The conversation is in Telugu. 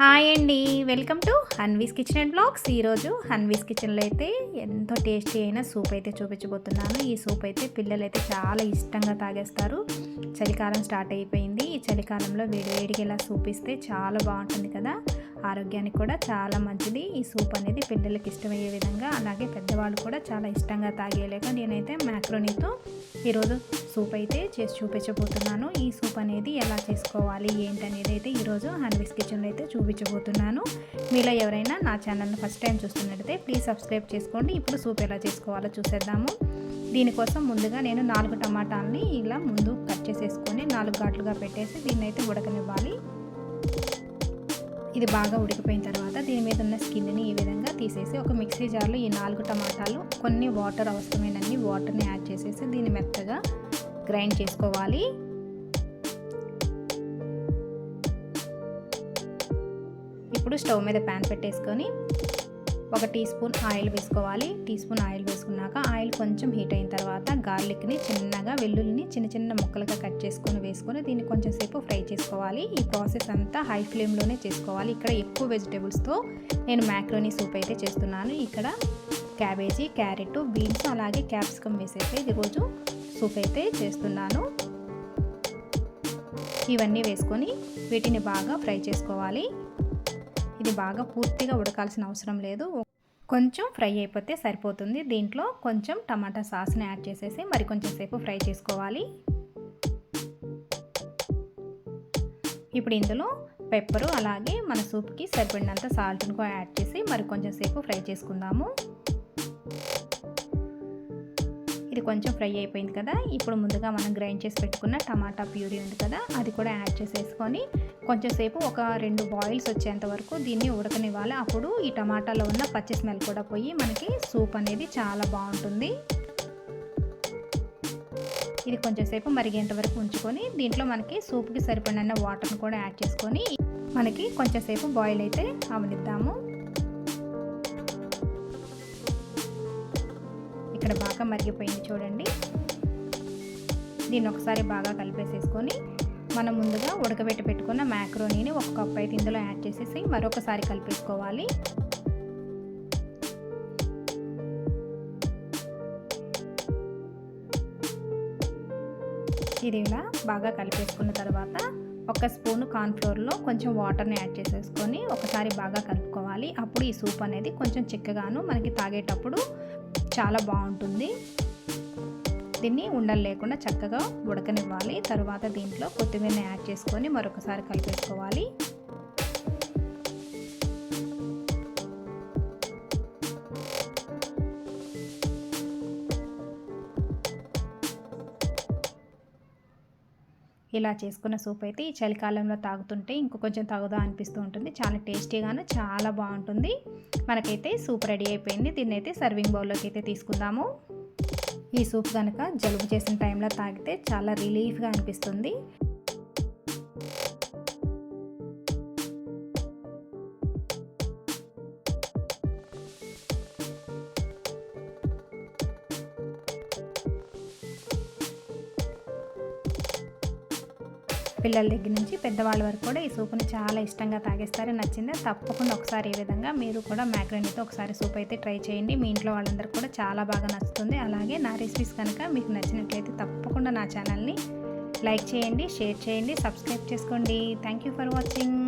హాయ్ అండి. Welcome to Hanvi's kitchen and blogs. ఈరోజు హన్వీస్ కిచెన్లో అయితే ఎంతో టేస్టీ అయిన సూప్ అయితే చూపించబోతున్నాను. ఈ సూప్ అయితే పిల్లలు అయితే చాలా ఇష్టంగా తాగేస్తారు. చలికాలం స్టార్ట్ అయిపోయింది. ఈ చలికాలంలో వేడివేడిగా ఇలా సూప్ ఇస్తే చాలా బాగుంటుంది కదా. ఆరోగ్యానికి కూడా చాలా మంచిది. ఈ సూప్ అనేది పిల్లలకి ఇష్టమయ్యే విధంగా అలాగే పెద్దవాళ్ళు కూడా చాలా ఇష్టంగా తాగేలేక నేనైతే మ్యాక్రోనీతో ఈరోజు సూప్ అయితే చేసి చూపించబోతున్నాను. ఈ సూప్ అనేది ఎలా చేసుకోవాలి ఏంటనేది అయితే ఈరోజు హన్వీస్ కిచెన్లో అయితే చూపించబోతున్నాను. మీలో ఎవరైనా నా ఛానల్ని ఫస్ట్ టైం చూస్తున్నట్టయితే ప్లీజ్ సబ్స్క్రైబ్ చేసుకోండి. ఇప్పుడు సూప్ ఎలా చేసుకోవాలో చూసేద్దాము. దీనికోసం ముందుగా నేను నాలుగు టమాటాలని ఇలా ముందు కట్ చేసేసుకొని నాలుగు ఘాట్లుగా పెట్టేసి దీన్ని అయితే ఉడకనివ్వాలి. ఇది బాగా ఉడికిపోయిన తర్వాత దీని మీద ఉన్న స్కిన్ని ఈ విధంగా తీసేసి ఒక మిక్సీ జార్లో ఈ నాలుగు టమాటాలు కొన్ని వాటర్ అవసరమైనన్ని వాటర్ని యాడ్ చేసేసి దీన్ని మెత్తగా గ్రైండ్ చేసుకోవాలి. ఇప్పుడు స్టవ్ మీద ప్యాన్ పెట్టేసుకొని ఒక టీ స్పూన్ ఆయిల్ వేసుకోవాలి. టీ స్పూన్ ఆయిల్ వేసుకున్నాక ఆయిల్ కొంచెం హీట్ అయిన తర్వాత గార్లిక్ని చిన్నగా వెల్లుల్లిని చిన్న చిన్న ముక్కలుగా కట్ చేసుకొని వేసుకొని దీన్ని కొంచెం సేపు ఫ్రై చేసుకోవాలి. ఈ ప్రాసెస్ అంతా హై ఫ్లేమ్లోనే చేసుకోవాలి. ఇక్కడ ఎక్కువ వెజిటేబుల్స్తో నేను మ్యాక్రోనీ సూప్ అయితే చేస్తున్నాను. ఇక్కడ క్యాబేజీ క్యారెట్ బీన్స్ అలాగే క్యాప్సికమ్ వేసేసి ఈరోజు సూప్ అయితే చేస్తున్నాను. ఇవన్నీ వేసుకొని వీటిని బాగా ఫ్రై చేసుకోవాలి. ఇది బాగా పూర్తిగా ఉడకాల్సిన అవసరం లేదు. కొంచెం ఫ్రై అయిపోతే సరిపోతుంది. దీంట్లో కొంచెం టమాటా సాస్ని యాడ్ చేసేసి మరి కొంచెం సేపు ఫ్రై చేసుకోవాలి. ఇప్పుడు ఇందులో పెప్పరు అలాగే మన సూప్కి సరిపడినంత సాల్ట్ని కూడా యాడ్ చేసి మరి కొంచెం సేపు ఫ్రై చేసుకుందాము. ఇది కొంచెం ఫ్రై అయిపోయింది కదా. ఇప్పుడు ముందుగా మనం గ్రైండ్ చేసి పెట్టుకున్న టమాటా ప్యూరీ ఉంది కదా అది కూడా యాడ్ చేసేసుకొని కొంచెం సేపు ఒక రెండు బాయిల్స్ వచ్చేంత వరకు దీన్ని ఉడకనివ్వాలి. అప్పుడు ఈ టమాటాలో ఉన్న పచ్చి స్మెల్ కూడా పోయి మనకి సూప్ అనేది చాలా బాగుంటుంది. ఇది కొంచెం సేపు మరిగేంత వరకు ఉంచుకొని దీంట్లో మనకి సూప్కి సరిపడిన వాటర్ని కూడా యాడ్ చేసుకొని మనకి కొంచెం సేపు బాయిల్ అయితే అవనిద్దాము. ఇక్కడ బాగా మరిగిపోయింది చూడండి. దీన్ని ఒకసారి బాగా కలిపేసేసుకొని మనం ముందుగా ఉడకబెట్టి పెట్టుకున్న మ్యాక్రోనీని ఒక కప్ అయితే ఇందులో యాడ్ చేసేసి మరొకసారి కలిపేసుకోవాలి. ఇది ఇలా బాగా కలిపేసుకున్న తర్వాత ఒక స్పూన్ కార్న్ఫ్లోర్లో కొంచెం వాటర్ని యాడ్ చేసేసుకొని ఒకసారి బాగా కలుపుకోవాలి. అప్పుడు ఈ సూప్ అనేది కొంచెం చిక్కగాను మనకి తాగేటప్పుడు చాలా బాగుంటుంది. దీన్ని ఉండలు లేకుండా చక్కగా ఉడకనివ్వాలి. తర్వాత దీంట్లో కొత్తిమీరని యాడ్ చేసుకొని మరొకసారి కలిపేసుకోవాలి. ఇలా చేసుకున్న సూప్ అయితే ఈ చలికాలంలో తాగుతుంటే ఇంకో కొంచెం తాగుదా అనిపిస్తూ ఉంటుంది. చాలా టేస్టీగాను చాలా బాగుంటుంది. మనకైతే సూప్ రెడీ అయిపోయింది. దీన్ని అయితే సర్వింగ్ బౌల్లోకి అయితే తీసుకుందాము. ఈ సూప్ కనుక జలుబు చేసిన టైంలో తాగితే చాలా రిలీఫ్గా అనిపిస్తుంది. పిల్లల దగ్గర నుంచి పెద్దవాళ్ళ వరకు కూడా ఈ సూప్ని చాలా ఇష్టంగా తాగేస్తారు. నచ్చింది? తప్పకుండా ఒకసారి ఈ విధంగా మీరు కూడా మ్యాక్రోనీతో ఒకసారి సూప్ అయితే ట్రై చేయండి. మీ ఇంట్లో వాళ్ళందరూ కూడా చాలా బాగా నచ్చుతుంది. అలాగే నా రెసిపీస్ కనుక మీకు నచ్చినట్లయితే తప్పకుండా నా ఛానల్ని లైక్ చేయండి షేర్ చేయండి సబ్స్క్రైబ్ చేసుకోండి. Thank you for watching.